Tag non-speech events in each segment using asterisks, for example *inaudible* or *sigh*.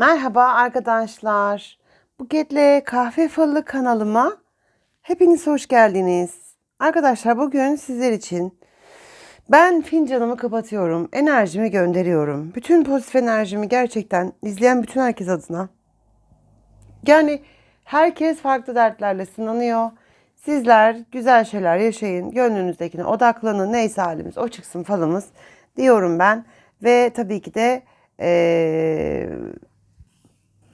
Merhaba arkadaşlar. Buket'le Kahve Falı kanalıma hepiniz hoş geldiniz. Arkadaşlar bugün sizler için ben fincanımı kapatıyorum. Enerjimi gönderiyorum. Bütün pozitif enerjimi gerçekten izleyen bütün herkes adına. Yani herkes farklı dertlerle sınanıyor. Sizler güzel şeyler yaşayın. Gönlünüzdekine odaklanın. Neyse halimiz o çıksın falımız diyorum ben. Ve tabii ki de eee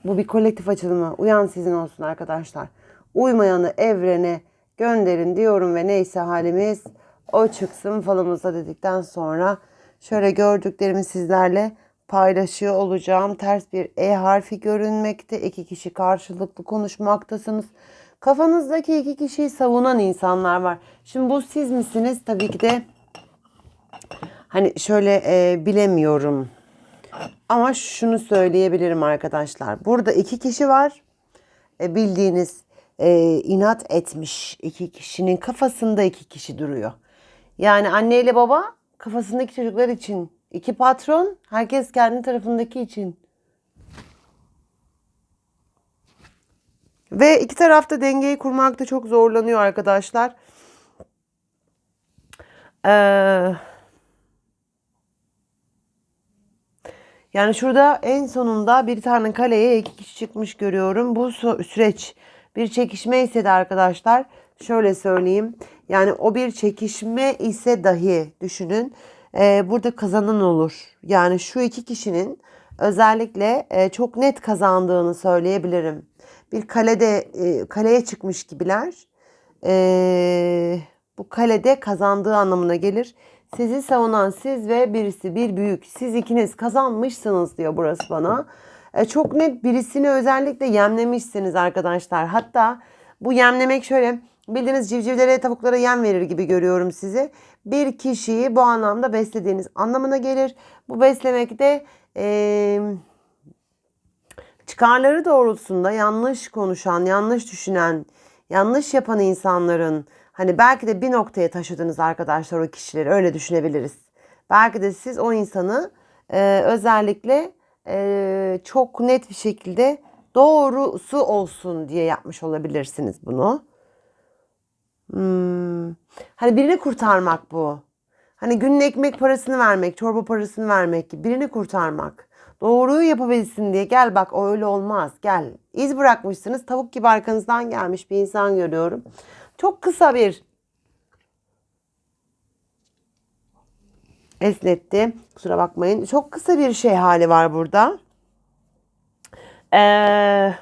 bu bir kolektif açılımı. Uyan sizin olsun arkadaşlar. Uymayanı evrene gönderin diyorum ve neyse halimiz o çıksın falımıza dedikten sonra şöyle gördüklerimi sizlerle paylaşıyor olacağım. Ters bir E harfi görünmekte. İki kişi karşılıklı konuşmaktasınız. Kafanızdaki iki kişiyi savunan insanlar var. Şimdi bu siz misiniz? Tabii ki de hani şöyle e, bilemiyorum. Ama şunu söyleyebilirim arkadaşlar. Burada iki kişi var. E, bildiğiniz e, inat etmiş iki kişinin kafasında iki kişi duruyor. Yani anne ile baba kafasındaki çocuklar için. iki patron herkes kendi tarafındaki için. Ve iki tarafta dengeyi kurmakta çok zorlanıyor arkadaşlar. Eee... Yani şurada en sonunda bir tane kaleye iki kişi çıkmış görüyorum. Bu süreç bir çekişme ise de arkadaşlar şöyle söyleyeyim. Yani o bir çekişme ise dahi düşünün e, burada kazanan olur. Yani şu iki kişinin özellikle e, çok net kazandığını söyleyebilirim. Bir kalede e, kaleye çıkmış gibiler. E, bu kalede kazandığı anlamına gelir. Sizi savunan siz ve birisi bir büyük. Siz ikiniz kazanmışsınız diyor burası bana. E, çok net birisini özellikle yemlemişsiniz arkadaşlar. Hatta bu yemlemek şöyle bildiğiniz civcivlere tavuklara yem verir gibi görüyorum sizi. Bir kişiyi bu anlamda beslediğiniz anlamına gelir. Bu beslemek de e, çıkarları doğrultusunda yanlış konuşan, yanlış düşünen, yanlış yapan insanların hani belki de bir noktaya taşıdınız arkadaşlar o kişileri öyle düşünebiliriz. Belki de siz o insanı e, özellikle e, çok net bir şekilde doğrusu olsun diye yapmış olabilirsiniz bunu. Hmm. Hani birini kurtarmak bu. Hani günün ekmek parasını vermek, çorba parasını vermek gibi birini kurtarmak. Doğruyu yapabilsin diye gel bak öyle olmaz gel. İz bırakmışsınız tavuk gibi arkanızdan gelmiş bir insan görüyorum. Çok kısa bir esnetti. Kusura bakmayın. Çok kısa bir şey hali var burada. Ee,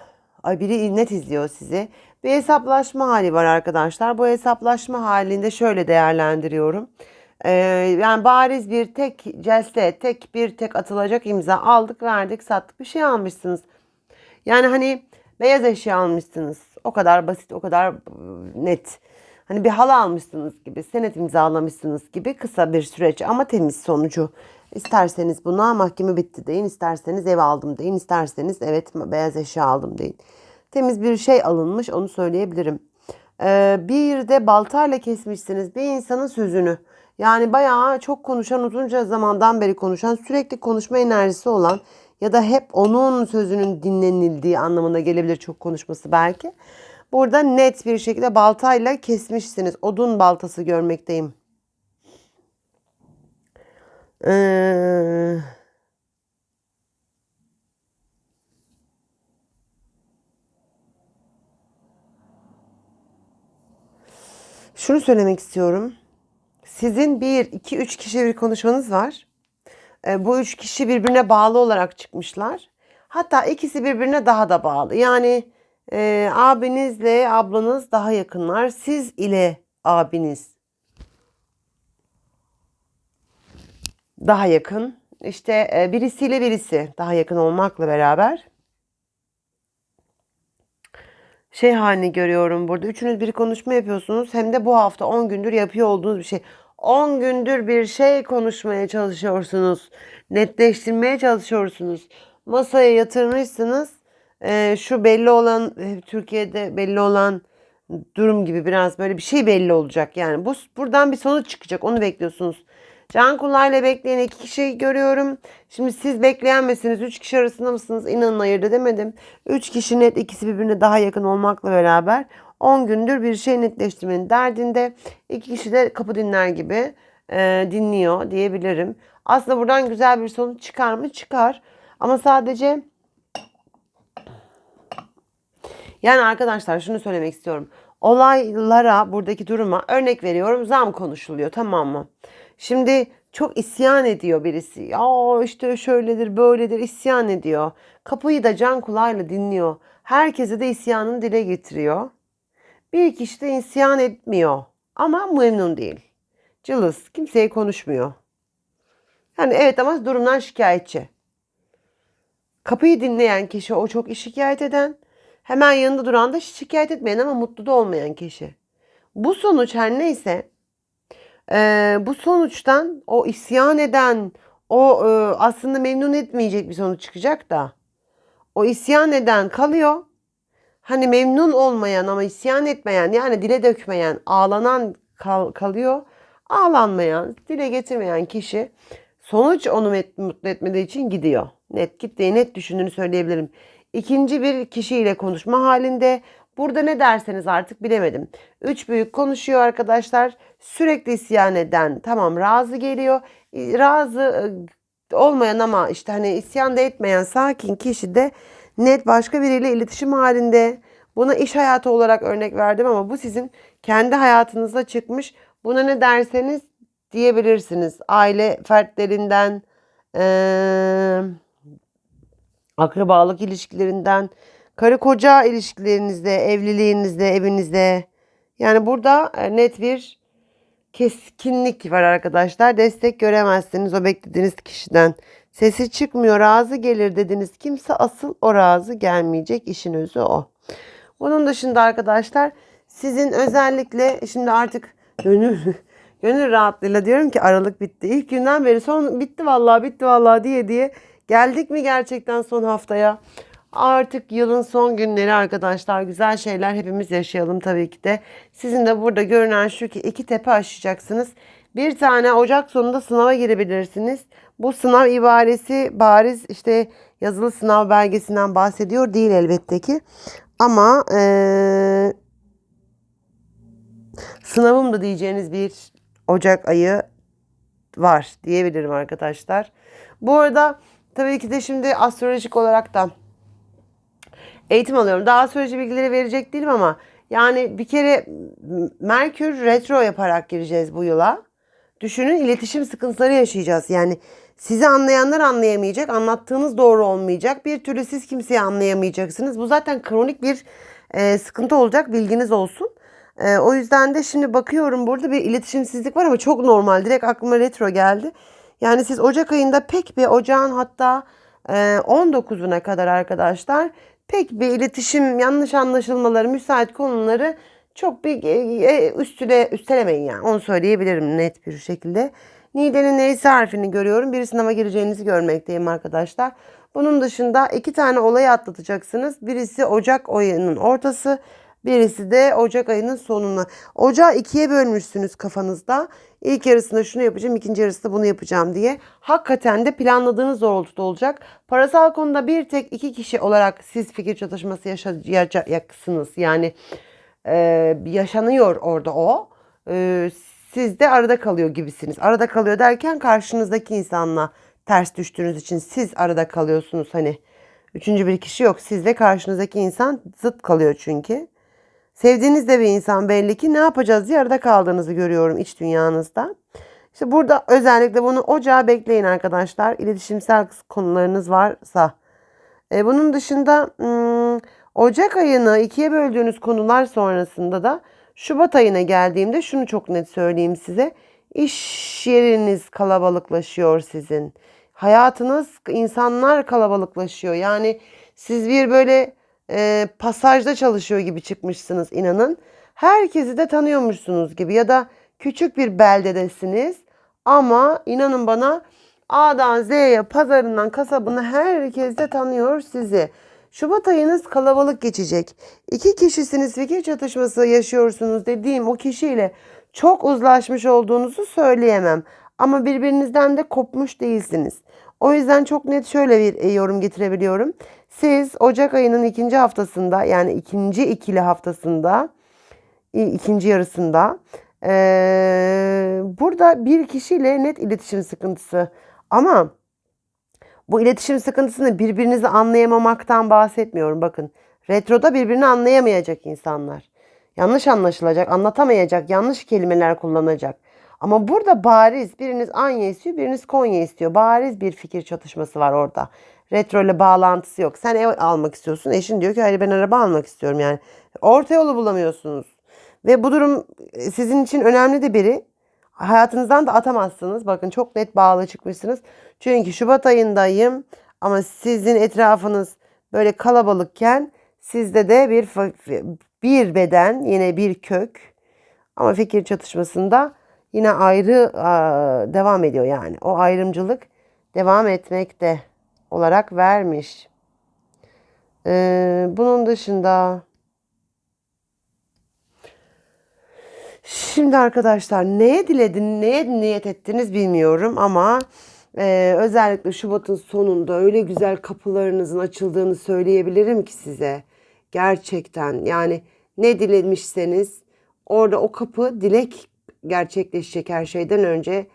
ay biri net izliyor sizi. Bir hesaplaşma hali var arkadaşlar. Bu hesaplaşma halinde şöyle değerlendiriyorum. Ee, yani bariz bir tek celse, tek bir tek atılacak imza aldık, verdik, sattık bir şey almışsınız. Yani hani beyaz eşya almışsınız. O kadar basit, o kadar ıı, net. Hani bir halı almışsınız gibi, senet imzalamışsınız gibi kısa bir süreç ama temiz sonucu. İsterseniz buna mahkeme bitti deyin, isterseniz ev aldım deyin, isterseniz evet beyaz eşya aldım deyin. Temiz bir şey alınmış onu söyleyebilirim. Ee, bir de baltayla kesmişsiniz bir insanın sözünü. Yani bayağı çok konuşan, uzunca zamandan beri konuşan, sürekli konuşma enerjisi olan ya da hep onun sözünün dinlenildiği anlamına gelebilir çok konuşması belki. Burada net bir şekilde baltayla kesmişsiniz. Odun baltası görmekteyim. Ee, şunu söylemek istiyorum. Sizin bir, iki, üç kişi bir konuşmanız var. Ee, bu üç kişi birbirine bağlı olarak çıkmışlar. Hatta ikisi birbirine daha da bağlı. Yani e, abinizle ablanız daha yakınlar. Siz ile abiniz daha yakın. İşte e, birisiyle birisi daha yakın olmakla beraber şey halini görüyorum burada. Üçünüz bir konuşma yapıyorsunuz. Hem de bu hafta 10 gündür yapıyor olduğunuz bir şey. 10 gündür bir şey konuşmaya çalışıyorsunuz. Netleştirmeye çalışıyorsunuz. Masaya yatırmışsınız. Ee, şu belli olan e, Türkiye'de belli olan durum gibi biraz böyle bir şey belli olacak. Yani bu buradan bir sonuç çıkacak. Onu bekliyorsunuz. Can kulağıyla bekleyen iki kişi görüyorum. Şimdi siz bekleyen misiniz? Üç kişi arasında mısınız? İnanın ayırt edemedim. Üç kişi net ikisi birbirine daha yakın olmakla beraber 10 gündür bir şey netleştirmenin derdinde. İki kişi de kapı dinler gibi e, dinliyor diyebilirim. Aslında buradan güzel bir sonuç çıkar mı? Çıkar. Ama sadece yani arkadaşlar şunu söylemek istiyorum. Olaylara, buradaki duruma örnek veriyorum zam konuşuluyor tamam mı? Şimdi çok isyan ediyor birisi. Ya işte şöyledir böyledir isyan ediyor. Kapıyı da can kulağıyla dinliyor. Herkese de isyanını dile getiriyor. Bir kişi de isyan etmiyor. Ama memnun değil. Cılız. Kimseye konuşmuyor. Yani evet ama durumdan şikayetçi. Kapıyı dinleyen kişi o çok şikayet eden. Hemen yanında duran da şikayet etmeyen ama mutlu da olmayan kişi. Bu sonuç her neyse e, bu sonuçtan o isyan eden o e, aslında memnun etmeyecek bir sonuç çıkacak da o isyan eden kalıyor. Hani memnun olmayan ama isyan etmeyen yani dile dökmeyen ağlanan kal, kalıyor. Ağlanmayan, dile getirmeyen kişi sonuç onu mutlu etmediği için gidiyor. Net gittiği net düşündüğünü söyleyebilirim. İkinci bir kişiyle konuşma halinde. Burada ne derseniz artık bilemedim. Üç büyük konuşuyor arkadaşlar. Sürekli isyan eden tamam razı geliyor. Razı e, olmayan ama işte hani isyan da etmeyen sakin kişi de net başka biriyle iletişim halinde. Buna iş hayatı olarak örnek verdim ama bu sizin kendi hayatınızda çıkmış. Buna ne derseniz diyebilirsiniz. Aile fertlerinden, eee akrabalık ilişkilerinden, karı koca ilişkilerinizde, evliliğinizde, evinizde. Yani burada e, net bir keskinlik var arkadaşlar. Destek göremezsiniz o beklediğiniz kişiden. Sesi çıkmıyor, razı gelir dediniz. Kimse asıl o razı gelmeyecek. işin özü o. Bunun dışında arkadaşlar sizin özellikle şimdi artık gönül *laughs* gönül rahatlığıyla diyorum ki Aralık bitti. İlk günden beri son bitti vallahi bitti vallahi diye diye geldik mi gerçekten son haftaya? Artık yılın son günleri arkadaşlar güzel şeyler hepimiz yaşayalım tabii ki de. Sizin de burada görünen şu ki iki tepe aşacaksınız. Bir tane Ocak sonunda sınava girebilirsiniz. Bu sınav ibaresi bariz işte yazılı sınav belgesinden bahsediyor değil elbette ki. Ama eee sınavım da diyeceğiniz bir Ocak ayı var diyebilirim arkadaşlar. Bu arada tabii ki de şimdi astrolojik olarak da eğitim alıyorum. Daha astroloji bilgileri verecek değilim ama yani bir kere Merkür retro yaparak gireceğiz bu yıla. Düşünün iletişim sıkıntıları yaşayacağız. Yani sizi anlayanlar anlayamayacak, anlattığınız doğru olmayacak. Bir türlü siz kimseyi anlayamayacaksınız. Bu zaten kronik bir e, sıkıntı olacak bilginiz olsun. E, o yüzden de şimdi bakıyorum burada bir iletişimsizlik var ama çok normal. Direkt aklıma retro geldi. Yani siz Ocak ayında pek bir ocağın hatta e, 19'una kadar arkadaşlar pek bir iletişim yanlış anlaşılmaları müsait konuları çok bir e, üstüne üstelemeyin yani onu söyleyebilirim net bir şekilde. Nide'nin neyse harfini görüyorum. Bir sınava gireceğinizi görmekteyim arkadaşlar. Bunun dışında iki tane olayı atlatacaksınız. Birisi Ocak ayının ortası, birisi de Ocak ayının sonuna. Ocağı ikiye bölmüşsünüz kafanızda. İlk yarısında şunu yapacağım, ikinci yarısında bunu yapacağım diye. Hakikaten de planladığınız doğrultuda olacak. Parasal konuda bir tek iki kişi olarak siz fikir çatışması yaşayacaksınız. Yani e, yaşanıyor orada o. E, siz de arada kalıyor gibisiniz. Arada kalıyor derken karşınızdaki insanla ters düştüğünüz için siz arada kalıyorsunuz hani. Üçüncü bir kişi yok. Siz ve karşınızdaki insan zıt kalıyor çünkü. Sevdiğiniz de bir insan belli ki ne yapacağız diye arada kaldığınızı görüyorum iç dünyanızda. İşte burada özellikle bunu ocağa bekleyin arkadaşlar. İletişimsel konularınız varsa. E, bunun dışında hmm, Ocak ayını ikiye böldüğünüz konular sonrasında da Şubat ayına geldiğimde şunu çok net söyleyeyim size. İş yeriniz kalabalıklaşıyor sizin. Hayatınız insanlar kalabalıklaşıyor. Yani siz bir böyle e, pasajda çalışıyor gibi çıkmışsınız inanın. Herkesi de tanıyormuşsunuz gibi ya da küçük bir beldedesiniz ama inanın bana A'dan Z'ye pazarından kasabına herkes de tanıyor sizi. Şubat ayınız kalabalık geçecek. İki kişisiniz fikir çatışması yaşıyorsunuz dediğim o kişiyle çok uzlaşmış olduğunuzu söyleyemem. Ama birbirinizden de kopmuş değilsiniz. O yüzden çok net şöyle bir e, yorum getirebiliyorum. Siz Ocak ayının ikinci haftasında yani ikinci ikili haftasında ikinci yarısında eee, burada bir kişiyle net iletişim sıkıntısı ama bu iletişim sıkıntısını birbirinizi anlayamamaktan bahsetmiyorum. Bakın retroda birbirini anlayamayacak insanlar. Yanlış anlaşılacak, anlatamayacak, yanlış kelimeler kullanacak. Ama burada bariz biriniz Anya istiyor, biriniz Konya istiyor. Bariz bir fikir çatışması var orada. Retro ile bağlantısı yok. Sen ev almak istiyorsun. Eşin diyor ki hayır ben araba almak istiyorum yani. Orta yolu bulamıyorsunuz. Ve bu durum e, sizin için önemli de biri. Hayatınızdan da atamazsınız. Bakın çok net bağlı çıkmışsınız. Çünkü Şubat ayındayım ama sizin etrafınız böyle kalabalıkken sizde de bir bir beden yine bir kök ama fikir çatışmasında yine ayrı devam ediyor yani. O ayrımcılık devam etmekte olarak vermiş. Ee, bunun dışında Şimdi arkadaşlar neye diledin, neye niyet ettiniz bilmiyorum ama e, özellikle Şubat'ın sonunda öyle güzel kapılarınızın açıldığını söyleyebilirim ki size. Gerçekten yani ne dilemişseniz orada o kapı dilek gerçekleşecek her şeyden önce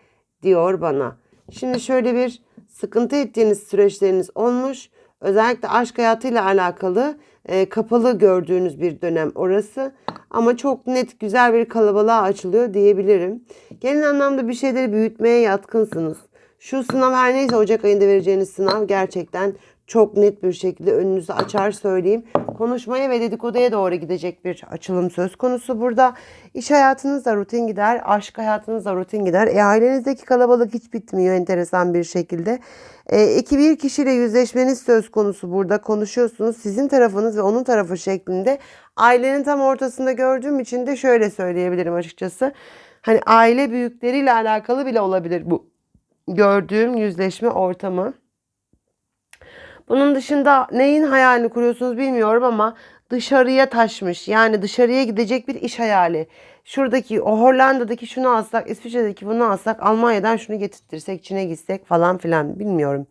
diyor bana. Şimdi şöyle bir sıkıntı ettiğiniz süreçleriniz olmuş. Özellikle aşk hayatıyla alakalı e, kapalı gördüğünüz bir dönem orası. Ama çok net güzel bir kalabalığa açılıyor diyebilirim. Genel anlamda bir şeyleri büyütmeye yatkınsınız. Şu sınav her neyse Ocak ayında vereceğiniz sınav gerçekten çok net bir şekilde önünüzü açar söyleyeyim. Konuşmaya ve dedikoduya doğru gidecek bir açılım söz konusu burada. İş hayatınız da rutin gider, aşk hayatınız da rutin gider. E, ailenizdeki kalabalık hiç bitmiyor enteresan bir şekilde. E, iki bir kişiyle yüzleşmeniz söz konusu burada konuşuyorsunuz. Sizin tarafınız ve onun tarafı şeklinde. Ailenin tam ortasında gördüğüm için de şöyle söyleyebilirim açıkçası. Hani aile büyükleriyle alakalı bile olabilir bu gördüğüm yüzleşme ortamı. Bunun dışında neyin hayalini kuruyorsunuz bilmiyorum ama dışarıya taşmış. Yani dışarıya gidecek bir iş hayali. Şuradaki o Hollanda'daki şunu alsak, İsviçre'deki bunu alsak, Almanya'dan şunu getirtirsek, Çin'e gitsek falan filan bilmiyorum.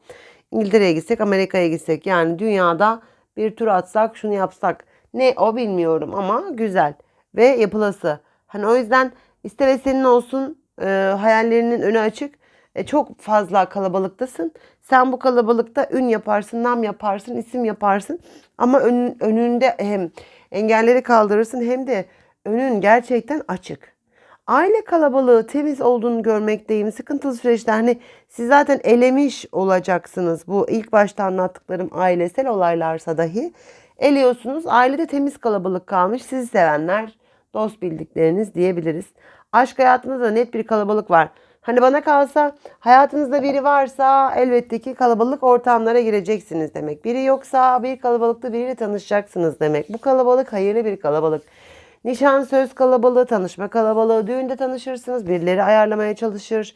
İngiltere'ye gitsek, Amerika'ya gitsek yani dünyada bir tur atsak, şunu yapsak. Ne o bilmiyorum ama güzel ve yapılası. Hani o yüzden iste ve senin olsun e, hayallerinin önü açık. E, çok fazla kalabalıktasın. Sen bu kalabalıkta ün yaparsın, nam yaparsın, isim yaparsın. Ama ön, önünde hem engelleri kaldırırsın hem de önün gerçekten açık. Aile kalabalığı temiz olduğunu görmekteyim. Sıkıntılı süreçte hani siz zaten elemiş olacaksınız. Bu ilk başta anlattıklarım ailesel olaylarsa dahi eliyorsunuz. Ailede temiz kalabalık kalmış. Sizi sevenler, dost bildikleriniz diyebiliriz. Aşk hayatında da net bir kalabalık var. Hani bana kalsa hayatınızda biri varsa elbette ki kalabalık ortamlara gireceksiniz demek. Biri yoksa bir kalabalıkta biriyle tanışacaksınız demek. Bu kalabalık hayırlı bir kalabalık. Nişan söz kalabalığı, tanışma kalabalığı, düğünde tanışırsınız, birileri ayarlamaya çalışır.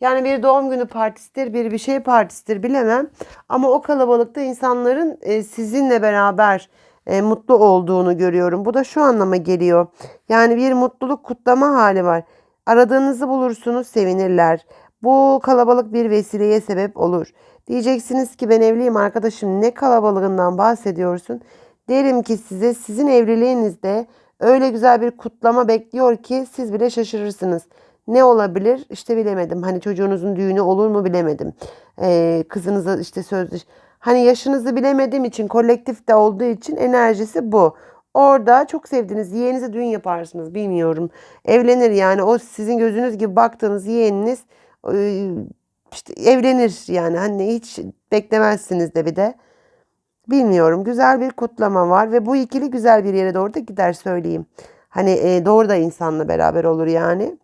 Yani bir doğum günü partisidir, bir bir şey partisidir bilemem. Ama o kalabalıkta insanların e, sizinle beraber e, mutlu olduğunu görüyorum. Bu da şu anlama geliyor. Yani bir mutluluk kutlama hali var. Aradığınızı bulursunuz, sevinirler. Bu kalabalık bir vesileye sebep olur. Diyeceksiniz ki ben evliyim arkadaşım ne kalabalığından bahsediyorsun? Derim ki size sizin evliliğinizde öyle güzel bir kutlama bekliyor ki siz bile şaşırırsınız. Ne olabilir? İşte bilemedim. Hani çocuğunuzun düğünü olur mu bilemedim. Ee, kızınıza işte sözlü. Hani yaşınızı bilemediğim için kolektif de olduğu için enerjisi bu. Orada çok sevdiğiniz yeğenize düğün yaparsınız bilmiyorum. Evlenir yani o sizin gözünüz gibi baktığınız yeğeniniz e, işte evlenir yani hani hiç beklemezsiniz de bir de. Bilmiyorum güzel bir kutlama var ve bu ikili güzel bir yere doğru da gider söyleyeyim. Hani e, doğru da insanla beraber olur yani.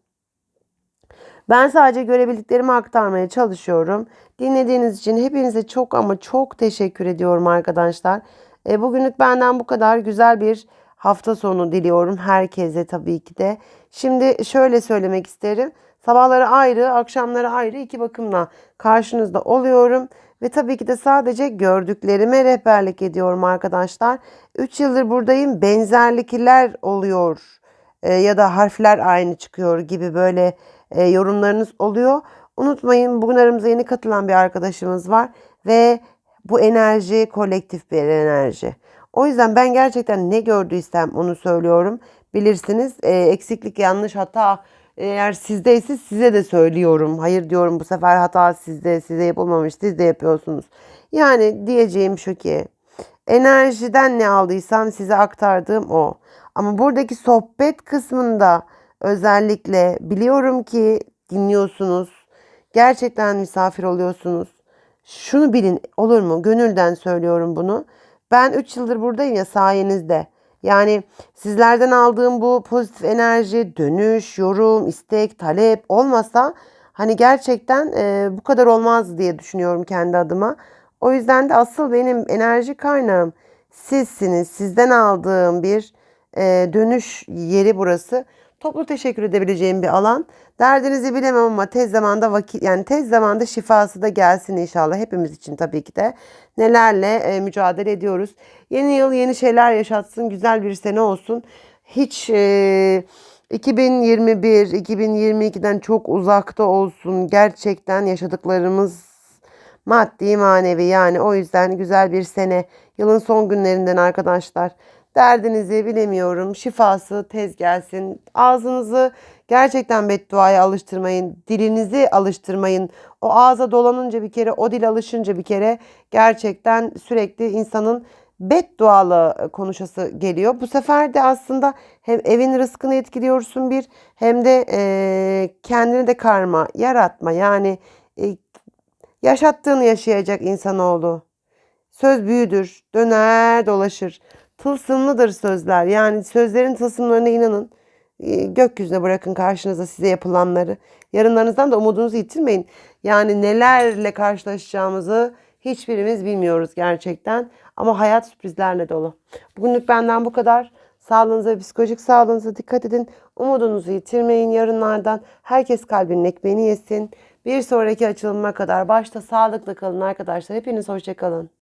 Ben sadece görebildiklerimi aktarmaya çalışıyorum. Dinlediğiniz için hepinize çok ama çok teşekkür ediyorum arkadaşlar. E, bugünlük benden bu kadar güzel bir hafta sonu diliyorum herkese tabii ki de. Şimdi şöyle söylemek isterim. Sabahları ayrı, akşamları ayrı iki bakımla karşınızda oluyorum. Ve tabii ki de sadece gördüklerime rehberlik ediyorum arkadaşlar. 3 yıldır buradayım. Benzerlikler oluyor. E, ya da harfler aynı çıkıyor gibi böyle e, yorumlarınız oluyor. Unutmayın bugün aramıza yeni katılan bir arkadaşımız var ve bu enerji kolektif bir enerji. O yüzden ben gerçekten ne gördüysem onu söylüyorum. Bilirsiniz e, eksiklik yanlış hata eğer sizdeyse size de söylüyorum. Hayır diyorum bu sefer hata sizde size yapılmamış siz de yapıyorsunuz. Yani diyeceğim şu ki enerjiden ne aldıysam size aktardığım o. Ama buradaki sohbet kısmında özellikle biliyorum ki dinliyorsunuz. Gerçekten misafir oluyorsunuz. Şunu bilin olur mu? Gönülden söylüyorum bunu. Ben 3 yıldır buradayım ya sayenizde. Yani sizlerden aldığım bu pozitif enerji, dönüş, yorum, istek, talep olmasa hani gerçekten e, bu kadar olmaz diye düşünüyorum kendi adıma. O yüzden de asıl benim enerji kaynağım sizsiniz. Sizden aldığım bir e, dönüş yeri burası. Toplu teşekkür edebileceğim bir alan. Derdinizi bilemem ama tez zamanda vakit yani tez zamanda şifası da gelsin inşallah hepimiz için tabii ki de. Nelerle e, mücadele ediyoruz. Yeni yıl yeni şeyler yaşatsın. Güzel bir sene olsun. Hiç e, 2021 2022'den çok uzakta olsun. Gerçekten yaşadıklarımız maddi manevi yani o yüzden güzel bir sene. Yılın son günlerinden arkadaşlar. Derdinizi bilemiyorum. Şifası tez gelsin. Ağzınızı gerçekten bedduaya alıştırmayın. Dilinizi alıştırmayın. O ağza dolanınca bir kere, o dil alışınca bir kere gerçekten sürekli insanın beddualı konuşası geliyor. Bu sefer de aslında hem evin rızkını etkiliyorsun bir hem de e, kendini de karma, yaratma. Yani e, yaşattığını yaşayacak insanoğlu. Söz büyüdür, döner dolaşır. Tılsımlıdır sözler. Yani sözlerin tılsımlarına inanın. Ee, Gökyüzüne bırakın karşınıza size yapılanları. Yarınlarınızdan da umudunuzu yitirmeyin. Yani nelerle karşılaşacağımızı hiçbirimiz bilmiyoruz gerçekten. Ama hayat sürprizlerle dolu. Bugünlük benden bu kadar. Sağlığınıza psikolojik sağlığınıza dikkat edin. Umudunuzu yitirmeyin yarınlardan. Herkes kalbinin ekmeğini yesin. Bir sonraki açılıma kadar başta sağlıklı kalın arkadaşlar. Hepiniz hoşçakalın.